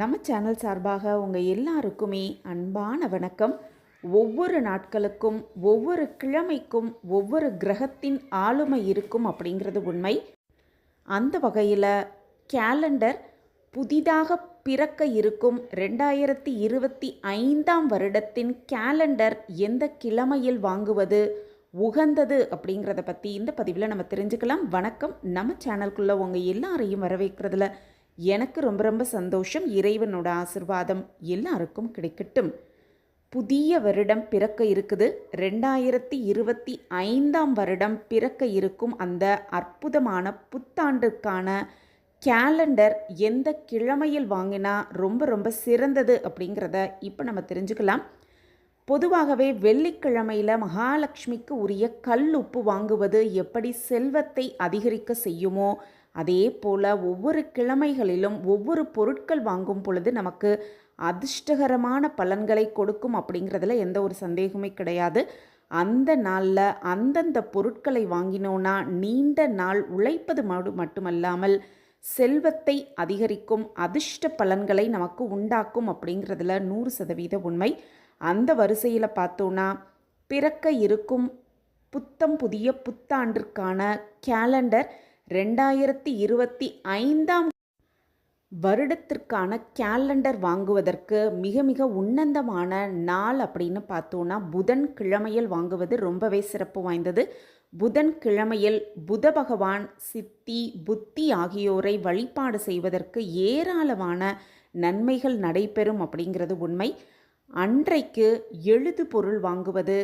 நம்ம சேனல் சார்பாக உங்கள் எல்லாருக்குமே அன்பான வணக்கம். ஒவ்வொரு நாட்களுக்கும் ஒவ்வொரு கிழமைக்கும் ஒவ்வொரு கிரகத்தின் ஆளுமை இருக்கும் அப்படிங்கிறது உண்மை. அந்த வகையில் கேலண்டர் புதிதாக பிறக்க இருக்கும் ரெண்டாயிரத்தி இருபத்தி ஐந்தாம் வருடத்தின் கேலண்டர் எந்த கிழமையில் வாங்குவது உகந்தது அப்படிங்கிறத பற்றி இந்த பதிவில் நம்ம தெரிஞ்சுக்கலாம். வணக்கம். நம்ம சேனலுக்குள்ளே உங்கள் எல்லாரையும் வரவேற்கிறதுல எனக்கு ரொம்ப ரொம்ப சந்தோஷம். இறைவனோட ஆசிர்வாதம் எல்லாருக்கும் கிடைக்கட்டும். புதிய வருடம் பிறக்க இருக்குது. ரெண்டாயிரத்தி இருபத்தி ஐந்தாம் வருடம் பிறக்க இருக்கும் அந்த அற்புதமான புத்தாண்டுக்கான கேலண்டர் எந்த கிழமையில் வாங்கினா ரொம்ப ரொம்ப சிறந்தது அப்படிங்கிறத இப்போ நம்ம தெரிஞ்சுக்கலாம். பொதுவாகவே வெள்ளிக்கிழமையில் மகாலட்சுமிக்கு உரிய கல் உப்பு வாங்குவது எப்படி செல்வத்தை அதிகரிக்க செய்யுமோ அதே போல் ஒவ்வொரு கிழமைகளிலும் ஒவ்வொரு பொருட்கள் வாங்கும் பொழுது நமக்கு அதிர்ஷ்டகரமான பலன்களை கொடுக்கும் அப்படிங்கிறதுல எந்த ஒரு சந்தேகமே கிடையாது. அந்த நாளில் அந்தந்த பொருட்களை வாங்கினோன்னா நீண்ட நாள் உழைப்பது மடு மட்டுமல்லாமல் செல்வத்தை அதிகரிக்கும் அதிர்ஷ்ட பலன்களை நமக்கு உண்டாக்கும் அப்படிங்கிறதுல நூறு சதவீத உண்மை. அந்த வரிசையில் பார்த்தோன்னா பிறக்க இருக்கும் புத்தம் புதிய புத்தாண்டிற்கான கேலண்டர் ரெண்டாயிரத்தி இருபத்தி ஐந்தாம் வருடத்திற்கான கேலண்டர் வாங்குவதற்கு மிக மிக உன்னதமான நாள் அப்படின்னு பார்த்தோன்னா புதன் கிழமையில் வாங்குவது ரொம்பவே சிறப்பு வாய்ந்தது. புதன் கிழமையில் புத பகவான் சித்தி புத்தி ஆகியோரை வழிபாடு செய்வதற்கு ஏராளமான நன்மைகள் நடைபெறும் அப்படிங்கிறது உண்மை. அன்றைக்கு எழுது பொருள் வாங்குவது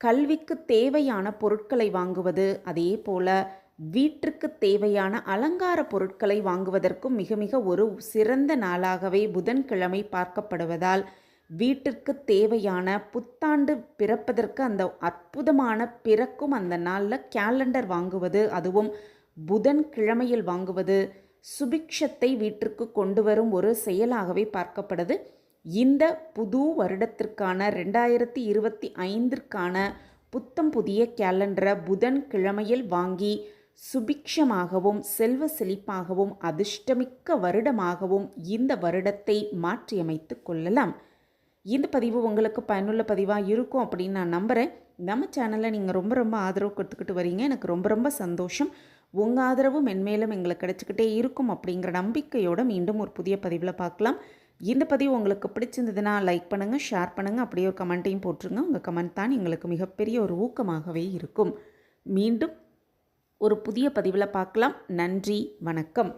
கல்விக்கு தேவையான பொருட்களை வாங்குவது அதே போல் வீட்டிற்கு தேவையான அலங்கார பொருட்களை வாங்குவதற்கும் மிக மிக ஒரு சிறந்த நாளாகவே புதன்கிழமை பார்க்கப்படுவதால் வீட்டிற்கு தேவையான புத்தாண்டு பிறப்பதற்கு அந்த அற்புதமான பிறக்கும் அந்த நாளில் கேலண்டர் வாங்குவது அதுவும் புதன் கிழமையில் வாங்குவது சுபிக்ஷத்தை வீட்டிற்கு கொண்டு வரும் ஒரு செயலாகவே பார்க்கப்படுது. இந்த புது வருடத்திற்கான ரெண்டாயிரத்தி இருபத்தி ஐந்திற்கான புத்தம் புதிய கேலண்டரை புதன் கிழமையில் வாங்கி சுபிக்ஷமாகவும் செல்வ செழிப்பாகவும் அதிர்ஷ்டமிக்க வருடமாகவும் இந்த வருடத்தை மாற்றியமைத்து கொள்ளலாம். இந்த பதிவு உங்களுக்கு பயனுள்ள பதிவாக இருக்கும் அப்படின்னு நான் நம்புகிறேன் நம்ம சேனலில் நீங்கள் ரொம்ப ரொம்ப ஆதரவு கொடுத்துக்கிட்டு வரீங்க. எனக்கு ரொம்ப ரொம்ப சந்தோஷம். உங்கள் ஆதரவு மென்மேலும் எங்களுக்கு கிடச்சிக்கிட்டே இருக்கும் அப்படிங்கிற நம்பிக்கையோடு மீண்டும் ஒரு புதிய பதிவில் பார்க்கலாம். இந்த பதிவு உங்களுக்கு பிடிச்சிருந்ததுன்னா லைக் பண்ணுங்கள் ஷேர் பண்ணுங்கள் அப்படியே ஒரு கமெண்ட்டையும் போட்டுருங்க. உங்கள் கமெண்ட் தான் எங்களுக்கு மிகப்பெரிய ஒரு ஊக்கமாகவே இருக்கும். மீண்டும் ஒரு புதிய பதிவில் பார்க்கலாம். நன்றி வணக்கம்.